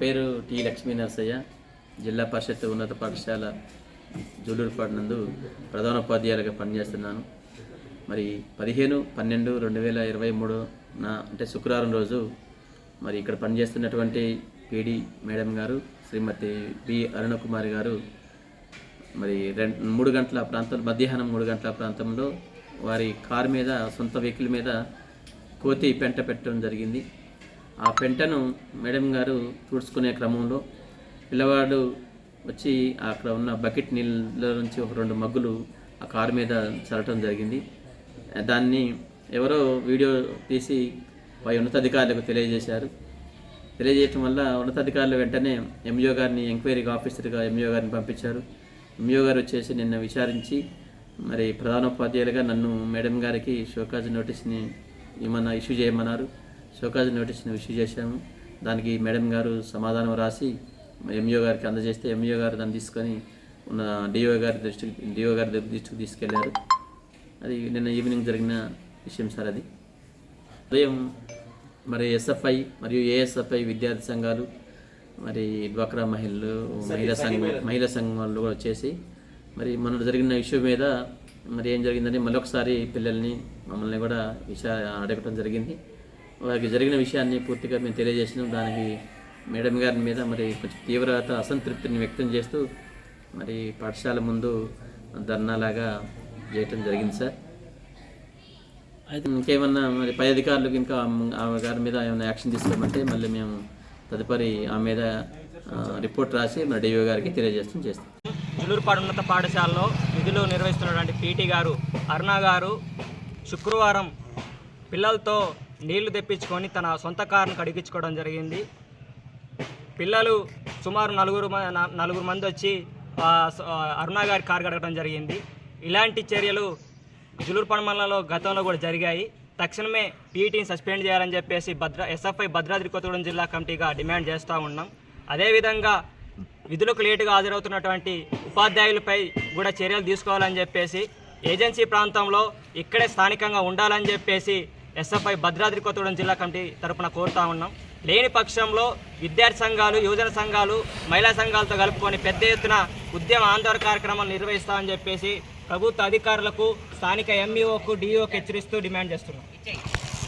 పేరు టి లక్ష్మీ నరసయ్య జిల్లా పరిషత్ ఉన్నత పాఠశాల జూలూరుపాడు నందు ప్రధానోపాధ్యాయులుగా పనిచేస్తున్నాను. మరి పదిహేను పన్నెండు రెండు వేల ఇరవై మూడు నా అంటే శుక్రవారం రోజు మరి ఇక్కడ పనిచేస్తున్నటువంటి పీడి మేడం గారు శ్రీమతి బి అరుణకుమారి గారు మరి రెండు మూడు గంటల ప్రాంతం మధ్యాహ్నం మూడు గంటల ప్రాంతంలో వారి కారు మీద సొంత వెహికల్ మీద కోతి పెంట పెట్టడం జరిగింది. ఆ పెంటను మేడం గారు తుడుచుకునే క్రమంలో పిల్లవాడు వచ్చి అక్కడ ఉన్న బకెట్ నీళ్ళ నుంచి ఒక రెండు మగ్గులు ఆ కారు మీద చల్లటం జరిగింది. దాన్ని ఎవరో వీడియో తీసి పై ఉన్నతాధికారులకు తెలియజేశారు. తెలియజేయటం వల్ల ఉన్నతాధికారులు వెంటనే ఎంఈఓ గారిని ఎంక్వైరీ ఆఫీసర్గా ఎంఈఓ గారిని పంపించారు. ఎంఈఓ గారు వచ్చేసి నిన్న విచారించి మరి ప్రధానోపాధ్యాయులుగా నన్ను మేడం గారికి షోకాజ్ నోటీస్ని ఏమన్నా ఇష్యూ చేయమన్నారు. షోకాజ్ నోటీస్ని ఇష్యూ చేశాము. దానికి మేడం గారు సమాధానం రాసి ఎంఈఓ గారికి అందజేస్తే ఎంఈఓ గారు దాన్ని తీసుకొని ఉన్న డిఓ గారి దృష్టికి డిఓ గారి దృష్టికి తీసుకెళ్ళారు. అది నిన్న ఈవినింగ్ జరిగిన విషయం సార్ అది. ఉదయం మరి ఎస్ఎఫ్ఐ మరియు ఏఎస్ఎఫ్ఐ విద్యార్థి సంఘాలు మరి డ్వాక్రా మహిళలు మహిళా సంఘం మహిళా సంఘం వాళ్ళు కూడా వచ్చేసి మరి మన జరిగిన ఇష్యూ మీద మరి ఏం జరిగిందని మళ్ళొకసారి పిల్లల్ని మమ్మల్ని కూడా విషయ అడగటం జరిగింది. వారికి జరిగిన విషయాన్ని పూర్తిగా మేము తెలియజేసినాం. దానికి మేడం గారి మీద మరి కొంచెం తీవ్రత అసంతృప్తిని వ్యక్తం చేస్తూ మరి పాఠశాల ముందు ధర్నాలాగా చేయటం జరిగింది సార్. అయితే ఇంకేమన్నా మరి పై అధికారులకు ఇంకా ఆమె గారి మీద ఏమైనా యాక్షన్ తీసుకోమంటే మళ్ళీ మేము తదుపరి ఆమె మీద రిపోర్ట్ రాసి మరి డిఓ గారికి తెలియజేస్తాం చేస్తాం. జులూరుపాడు ఉన్నత పాఠశాలలో విధులు నిర్వహిస్తున్నటువంటి పీటీ గారు అరుణ గారు శుక్రవారం పిల్లలతో నీళ్ళు తెప్పించుకొని తన సొంత కారును కడిగించుకోవడం జరిగింది. పిల్లలు సుమారు నలుగురు మ- న- నలుగురు మంది వచ్చి ఆ, అరుణ గారి కారు కడగడం జరిగింది. ఇలాంటి చర్యలు జులూరుపాడు మండలంలో గతంలో కూడా జరిగాయి. తక్షణమే పీఈటీని సస్పెండ్ చేయాలని చెప్పేసి భద్ర ఎస్ఎఫ్ఐ భద్రాద్రి కొత్తగూడెం జిల్లా కమిటీగా డిమాండ్ చేస్తూ ఉన్నాం. అదేవిధంగా విధులకు లేటుగా హాజరవుతున్నటువంటి ఉపాధ్యాయులపై కూడా చర్యలు తీసుకోవాలని చెప్పేసి ఏజెన్సీ ప్రాంతంలో ఇక్కడే స్థానికంగా ఉండాలని చెప్పేసి ఎస్ఎఫ్ఐ భద్రాద్రి కొత్తగూడెం జిల్లా కమిటీ తరపున కోరుతా ఉన్నాం. లేని పక్షంలో విద్యార్థి సంఘాలు యువజన సంఘాలు మహిళా సంఘాలతో కలుపుకొని పెద్ద ఎత్తున ఉద్యమ ఆందోళన కార్యక్రమాలు నిర్వహిస్తామని చెప్పేసి ప్రభుత్వ అధికారులకు స్థానిక ఎంఈఓకు డిఈఓకు హెచ్చరిస్తూ డిమాండ్ చేస్తున్నాం.